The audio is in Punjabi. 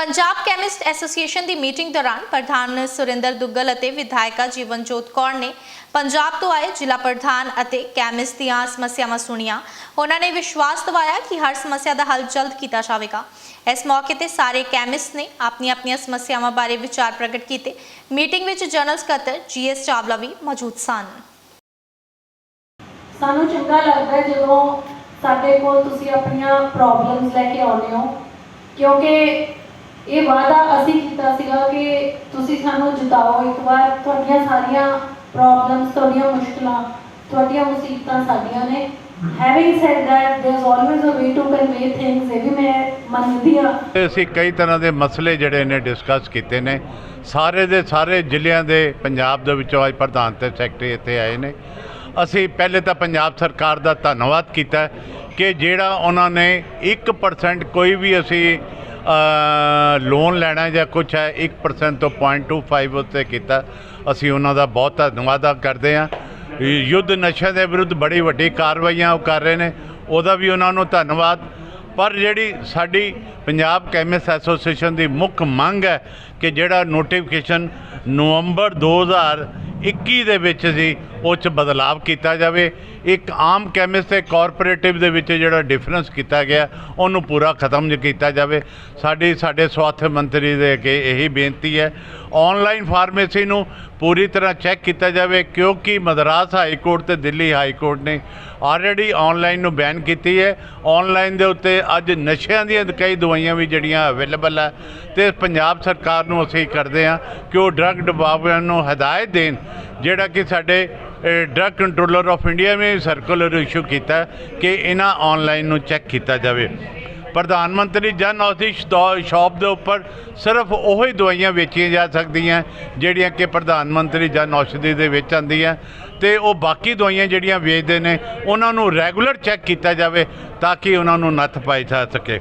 ਪੰਜਾਬ ਕੈਮਿਸਟ ਐਸੋਸੀਏਸ਼ਨ ਦੀ ਮੀਟਿੰਗ ਦੌਰਾਨ ਪ੍ਰਧਾਨ ਸੁਰਿੰਦਰ ਦੁੱਗਲ ਅਤੇ ਵਿਧਾਇਕਾ ਜੀਵਨਜੋਤ ਕੌਰ ਨੇ ਪੰਜਾਬ ਤੋਂ ਆਏ ਜ਼ਿਲ੍ਹਾ ਪ੍ਰਧਾਨ ਅਤੇ ਕੈਮਿਸਟ ਦੀਆਂ ਸਮੱਸਿਆਵਾਂ ਸੁਣੀਆਂ। ਉਹਨਾਂ ਨੇ ਵਿਸ਼ਵਾਸ ਦਿਵਾਇਆ ਕਿ ਹਰ ਸਮੱਸਿਆ ਦਾ ਹੱਲ ਜਲਦ ਕੀਤਾ ਜਾਵੇਗਾ। ਇਸ ਮੌਕੇ ਤੇ ਸਾਰੇ ਕੈਮਿਸਟ ਨੇ ਆਪਣੀਆਂ ਆਪਣੀਆਂ ਸਮੱਸਿਆਵਾਂ ਬਾਰੇ ਵਿਚਾਰ ਪ੍ਰਗਟ ਕੀਤੇ। ਮੀਟਿੰਗ ਵਿੱਚ ਜਨਰਲ ਸਕੱਤਰ ਜੀਐਸ ਚਾਵਲਾ ਵੀ ਮੌਜੂਦ ਸਨ। ਸਾਨੂੰ ਚੰਗਾ ਲੱਗਦਾ ਜਦੋਂ ਸਾਡੇ ਕੋਲ ਤੁਸੀਂ ਆਪਣੀਆਂ ਪ੍ਰੋਬਲਮਸ ਲੈ ਕੇ ਆਉਂਦੇ ਹੋ, ਕਿਉਂਕਿ ਇਹ ਵਾਅਦਾ ਅਸੀਂ ਕੀਤਾ ਸੀਗਾ ਕਿ ਤੁਸੀਂ ਸਾਨੂੰ ਜਿਤਾਓ ਇੱਕ ਵਾਰ। ਤੁਹਾਡੀਆਂ ਸਾਰੀਆਂ ਪ੍ਰੋਬਲਮਸ ਤੁਹਾਡੀਆਂ ਮੁਸ਼ਕਲਾਂ, ਤੁਹਾਡੀਆਂ ਮੁਸੀਬਤਾਂ ਸਾਡੀਆਂ ਨੇ। Having said that there is always a way to convey things ਇਹ ਵੀ ਮੈਂ ਮੰਨਦੀ ਹਾਂ। ਅਸੀਂ ਕਈ ਤਰ੍ਹਾਂ ਦੇ ਮਸਲੇ ਜਿਹੜੇ ਨੇ ਡਿਸਕਸ ਕੀਤੇ ਨੇ। ਸਾਰੇ ਦੇ ਸਾਰੇ ਜ਼ਿਲ੍ਹਿਆਂ ਦੇ, ਪੰਜਾਬ ਦੇ ਵਿੱਚੋਂ ਅੱਜ ਪ੍ਰਧਾਨ ਤੇ ਸੈਕਟਰੀ ਇੱਥੇ ਆਏ ਨੇ। ਅਸੀਂ ਪਹਿਲੇ ਤਾਂ ਪੰਜਾਬ ਸਰਕਾਰ ਦਾ ਧੰਨਵਾਦ ਕੀਤਾ ਕਿ ਜਿਹੜਾ ਉਹਨਾਂ ਨੇ 1% ਕੋਈ ਵੀ ਅਸੀਂ ਲੋਨ ਲੈਣਾ ਜਾਂ ਕੁਝ ਹੈ 1% ਤੋਂ 0.25 ਉੱਤੇ ਕੀਤਾ। ਅਸੀਂ ਉਹਨਾਂ ਦਾ ਬਹੁਤ ਧੰਨਵਾਦ ਕਰਦੇ ਹਾਂ। ਯੁੱਧ ਨਸ਼ਿਆਂ ਦੇ ਵਿਰੁੱਧ ਬੜੀ ਵੱਡੀ ਕਾਰਵਾਈਆਂ ਉਹ ਕਰ ਰਹੇ ਨੇ, ਉਹਦਾ ਵੀ ਉਹਨਾਂ ਨੂੰ ਧੰਨਵਾਦ। ਪਰ ਜਿਹੜੀ ਸਾਡੀ ਪੰਜਾਬ ਕੈਮਿਸਟ ਐਸੋਸੀਏਸ਼ਨ ਦੀ ਮੁੱਖ ਮੰਗ ਹੈ ਕਿ ਜਿਹੜਾ ਨੋਟੀਫਿਕੇਸ਼ਨ ਨਵੰਬਰ 2021 ਦੇ ਵਿੱਚ ਸੀ, ਉਹ 'ਚ ਬਦਲਾਵ ਕੀਤਾ ਜਾਵੇ। ਇੱਕ ਆਮ ਕੈਮਿਸਟ ਤੇ ਕਾਰਪੋਰੇਟਿਵ ਦੇ ਵਿੱਚ ਜਿਹੜਾ ਡਿਫਰੈਂਸ ਕੀਤਾ ਗਿਆ, ਉਹਨੂੰ ਪੂਰਾ ਖਤਮ ਕੀਤਾ ਜਾਵੇ। ਸਾਡੀ, ਸਾਡੇ ਸਵਾਸਥ ਮੰਤਰੀ ਦੇ ਅੱਗੇ ਇਹੀ ਬੇਨਤੀ ਹੈ। ਆਨਲਾਈਨ ਫਾਰਮੇਸੀ ਨੂੰ ਪੂਰੀ ਤਰ੍ਹਾਂ ਚੈੱਕ ਕੀਤਾ ਜਾਵੇ, ਕਿਉਂਕਿ ਮਦਰਾਸ ਹਾਈ ਕੋਰਟ ਤੇ ਦਿੱਲੀ ਹਾਈ ਕੋਰਟ ਨੇ ਆਲਰੇਡੀ ਆਨਲਾਈਨ ਨੂੰ ਬੈਨ ਕੀਤੀ ਹੈ। ਆਨਲਾਈਨ ਦੇ ਉੱਤੇ ਅੱਜ ਨਸ਼ਿਆਂ ਦੀਆਂ ਕਈ ਦਵਾਈਆਂ ਵੀ ਜਿਹੜੀਆਂ ਅਵੇਲੇਬਲ ਹੈ ਤੇ ਪੰਜਾਬ ਸਰਕਾਰ ਨੂੰ ਅਸੀਂ ਕਰਦੇ ਹਾਂ ਕਿ ਉਹ ਡਰੱਗ ਡਿਪਾਰਟਮੈਂਟ ਨੂੰ ਹਦਾਇਤ ਦੇਣ, ਜਿਹੜਾ ਕਿ ਸਾਡੇ ਡਰੱਗ ਕੰਟਰੋਲਰ ਆਫ ਇੰਡੀਆ ਨੇ ਸਰਕੂਲਰ ਇਸ਼ੂ ਕੀਤਾ ਕਿ ਇਹਨਾਂ ਆਨਲਾਈਨ ਨੂੰ ਚੈੱਕ ਕੀਤਾ ਜਾਵੇ। ਪ੍ਰਧਾਨ ਮੰਤਰੀ ਜਨ ਔਸ਼ਧੀ ਸ਼ਟੋ- ਸ਼ਾਪ ਦੇ ਉੱਪਰ ਸਿਰਫ ਉਹੀ ਹੀ ਦਵਾਈਆਂ ਵੇਚੀਆਂ ਜਾ ਸਕਦੀਆਂ ਜਿਹੜੀਆਂ ਕਿ ਪ੍ਰਧਾਨ ਮੰਤਰੀ ਜਨ ਔਸ਼ਧੀ ਦੇ ਵਿੱਚ ਆਉਂਦੀਆਂ ਤੇ ਉਹ ਬਾਕੀ ਦਵਾਈਆਂ ਜਿਹੜੀਆਂ ਵੇਚਦੇ ਨੇ, ਉਹਨਾਂ ਨੂੰ ਰੈਗੂਲਰ ਚੈੱਕ ਕੀਤਾ ਜਾਵੇ ਤਾਂ ਕਿ ਉਹਨਾਂ ਨੂੰ ਨੱਥ ਪਾਈ ਜਾ ਸਕੇ।